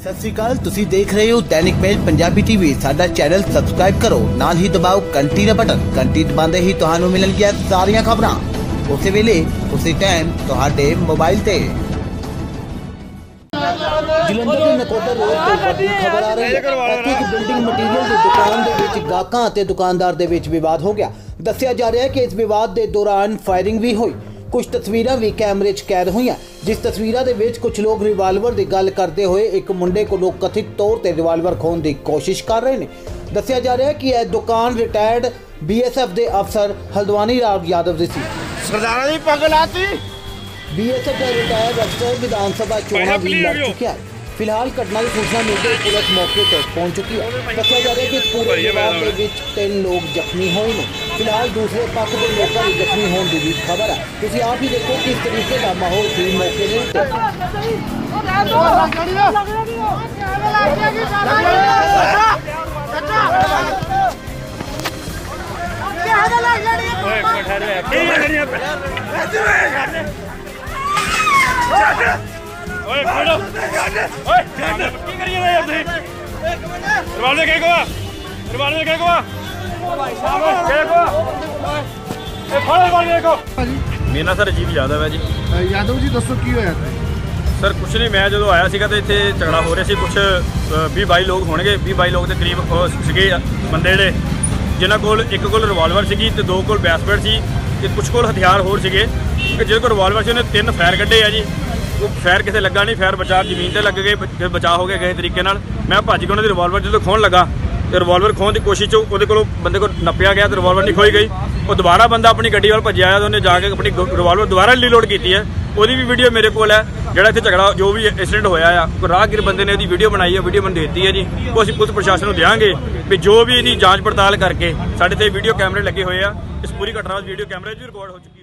ਸਤਿ ਸ਼੍ਰੀ ਅਕਾਲ, ਤੁਸੀਂ ਦੇਖ ਰਹੇ ਹੋ ਦੈਨਿਕ ਮੇਲ ਪੰਜਾਬੀ ਟੀਵੀ। ਸਾਡਾ ਚੈਨਲ ਸਬਸਕ੍ਰਾਈਬ ਕਰੋ, ਨਾਲ ਹੀ ਦਬਾਓ ਘੰਟੀ ਦਾ ਬਟਨ। ਘੰਟੀ ਦਬਾਉਂਦੇ ਹੀ ਤੁਹਾਨੂੰ ਮਿਲਣਗੀਆਂ ਸਾਰੀਆਂ ਖਬਰਾਂ। ਉਸੇ ਵੇਲੇ, ਉਸੇ ਟਾਈਮ ਤੁਹਾਡੇ ਮੋਬਾਈਲ ਤੇ। ਜਲੰਧਰ ਦੇ ਨਕੋਦਰ ਰੋਡ ਤੋਂ ਵੱਡੀ ਖਬਰ ਆ ਰਹੀ ਹੈ। ਇੱਥੇ ਇੱਕ ਬਿਲਡਿੰਗ ਮਟੀਰੀਅਲ ਦੀ ਦੁਕਾਨ ਦੇ ਵਿੱਚ ਗਾਹਕਾਂ ਅਤੇ ਦੁਕਾਨਦਾਰ ਦੇ ਵਿੱਚ ਵਿਵਾਦ ਹੋ ਗਿਆ। ਦੱਸਿਆ ਜਾ ਰਿਹਾ ਹੈ ਕਿ ਇਸ ਵਿਵਾਦ ਦੇ ਦੌਰਾਨ ਫਾਇਰਿੰਗ ਵੀ ਹੋਈ। ਕੁਝ ਤਸਵੀਰਾਂ ਵੀ ਕੈਮਰੇ 'ਚ ਕੈਦ ਹੋਈਆਂ। ਜਿਸ ਤਸਵੀਰਾਂ ਦੇ ਵਿੱਚ ਕੁਝ ਲੋਕ ਰਿਵਾਲਵਰ ਦੀ ਗੱਲ ਕਰਦੇ ਹੋਏ ਇੱਕ ਮੁੰਡੇ ਕੋਲੋਂ ਕਥਿਤ ਤੌਰ ਤੇ ਰਿਵਾਲਵਰ ਖੋਹਣ ਦੀ ਕੋਸ਼ਿਸ਼ ਕਰ ਰਹੇ ਨੇ। ਦੱਸਿਆ ਜਾ ਰਿਹਾ ਹੈ ਕਿ ਇਹ ਦੁਕਾਨ ਰਿਟਾਇਰਡ ਬੀਐਸਐਫ ਦੇ ਅਫਸਰ ਹਲਦਵਾਨੀ ਰਾਵ ਯਾਦਵ ਦੀ ਸੀ। ਸਰਦਾਰਾਂ ਦੀ ਪੱਗ ਲਾਤੀ। ਬੀਐਸਐਫ ਦਾ ਰਿਟਾਇਰਡ ਅਫਸਰ ਵਿਧਾਨ ਸਭਾ ਚੋਣਾਂ ਵੀ ਲੜ ਚੁੱਕਿਆ ਹੈ। ਫਿਲਹਾਲ ਘਟਨਾ ਦੀ ਸੂਚਨਾ ਮਿਲਦੇ ਹੀ ਪੁਲਿਸ ਮੌਕੇ ਤੇ ਪਹੁੰਚ ਚੁੱਕੀ ਹੈ। ਦੱਸਿਆ ਜਾ ਰਿਹਾ ਹੈ ਕਿ ਇਸ ਪੂਰੇ ਵਿਵਾਦ ਦੇ ਵਿੱਚ ਤਿੰਨ ਲੋਕ ਜ਼ਖਮੀ ਹੋਏ ਨੇ। ਫਿਲਹਾਲ ਦੂਸਰੇ ਪੱਖ ਦੇ ਲੋਕਾਂ ਦੇ ਜ਼ਖਮੀ ਹੋਣ ਦੀ ਵੀ ਖਬਰ ਹੈ। ਤੁਸੀਂ ਆਪ ਹੀ ਦੇਖੋ ਕਿਸ ਤਰੀਕੇ ਦਾ ਮਾਹੌਲ ਸੀ ਮੌਕੇ ਦੇ ਉੱਤੇ। ਓਏ ਖੜੋ ਓਏ ਕੀ ਕਰੀ ਜਾਂਦੇ ਯਾਰ ਤੁਸੀਂ? ਰਿਵਾਲਵਰ ਕਿਹ ਕੋਆ ਰਿਵਾਲਵਰ ਕਿਹ ਕੋਆ ਭਾਈ ਸਾਹਿਬ ਕਿਹ ਕੋਆ ਇਹ ਫੜੋ ਰਿਵਾਲਵਰ ਕੋ ਮੇਰਾ ਨਾਂ ਸਰ ਅਜੀਬ ਯਾਦਵ ਹੈ ਜੀ। ਯਾਦਵ ਜੀ ਦੱਸੋ ਕੀ ਹੋਇਆ? ਸਰ ਕੁਛ ਨਹੀਂ ਮੈਂ ਜਦੋਂ ਆਇਆ ਸੀਗਾ ਤੇ ਇੱਥੇ ਝਗੜਾ ਹੋ ਰਿਹਾ ਸੀ। ਕੁਛ 20 22 ਲੋਕ ਹੋਣਗੇ 20 22 ਲੋਕ ਦੇ ਕਰੀਬ ਸੀਗੇ ਬੰਦੇ ਜਿਹੜੇ। ਜਿਨ੍ਹਾਂ ਕੋਲ ਇੱਕ ਕੋਲ ਰਿਵਾਲਵਰ ਸੀਗੀ ਤੇ ਦੋ ਕੋਲ ਬੈਸਪੈਟ ਸੀ ਤੇ ਕੁਛ ਕੋਲ ਹਥਿਆਰ ਹੋਰ ਸੀਗੇ। ਕਿ ਜਿਹਦੇ ਕੋਲ ਰਿਵਾਲਵਰ ਸੀ ਉਹਨੇ ਤਿੰਨ ਫਾਇਰ ਕੱਢੇ ਆ ਜੀ। ਉਹ ਫੈਰ ਕਿਸੇ ਲੱਗਾ ਨਹੀਂ, ਫੈਰ ਬਚਾਅ ਜ਼ਮੀਨ ਤੇ ਲੱਗ ਗਏ, ਫਿਰ ਬਚਾਅ ਹੋ ਗਿਆ ਕਿਸੇ ਤਰੀਕੇ ਨਾਲ। ਮੈਂ ਭੱਜ ਕੇ ਉਹਨਾਂ ਦੀ ਰਿਵਾਲਵਰ ਜਦੋਂ ਖੋਹਣ ਲੱਗਾ, ਤੇ ਰਿਵਾਲਵਰ ਖੋਹਣ ਦੀ ਕੋਸ਼ਿਸ਼ ਚ ਉਹਦੇ ਕੋਲੋਂ ਬੰਦੇ ਕੋਲ ਨੱਪਿਆ ਗਿਆ ਤੇ ਰਿਵਾਲਵਰ ਨਹੀਂ ਖੋਈ ਗਈ। ਉਹ ਦੁਬਾਰਾ ਬੰਦਾ ਆਪਣੀ ਗੱਡੀ ਵੱਲ ਭੱਜਿਆ ਆਇਆ ਤੇ ਉਹਨੇ ਜਾ ਕੇ ਆਪਣੀ ਰਿਵਾਲਵਰ ਦੁਬਾਰਾ ਰੀਲੋਡ ਕੀਤੀ ਹੈ। ਉਹਦੀ ਵੀ ਵੀਡੀਓ ਮੇਰੇ ਕੋਲ ਹੈ, ਜਿਹੜਾ ਇੱਥੇ ਝਗੜਾ, ਜੋ ਵੀ ਐਕਸੀਡੈਂਟ ਹੋਇਆ ਆ। ਕੋਈ ਰਾਹਗੀਰ ਬੰਦੇ ਨੇ ਉਹਦੀ ਵੀਡੀਓ ਬਣਾਈ ਹੈ ਵੀਡੀਓ ਮੈਨੂੰ ਦੇ ਦਿੱਤੀ ਹੈ ਜੀ। ਉਹ ਅਸੀਂ ਪੁਲਿਸ ਪ੍ਰਸ਼ਾਸਨ ਨੂੰ ਦਿਆਂਗੇ ਵੀ ਜੋ ਵੀ ਇਹਦੀ ਜਾਂਚ ਪੜਤਾਲ ਕਰਕੇ ਸਾਡੇ ਤੇ ਵੀਡੀਓ ਕੈਮਰੇ ਲੱਗੇ ਹੋਏ ਆ। ਇਸ ਪੂਰੀ ਘਟਨਾ ਵਿੱਚ ਵੀਡੀਓ ਕੈਮਰੇ 'ਚ ਵੀ ਰਿਕਾਰਡ ਹੋ ਚੁੱਕੀ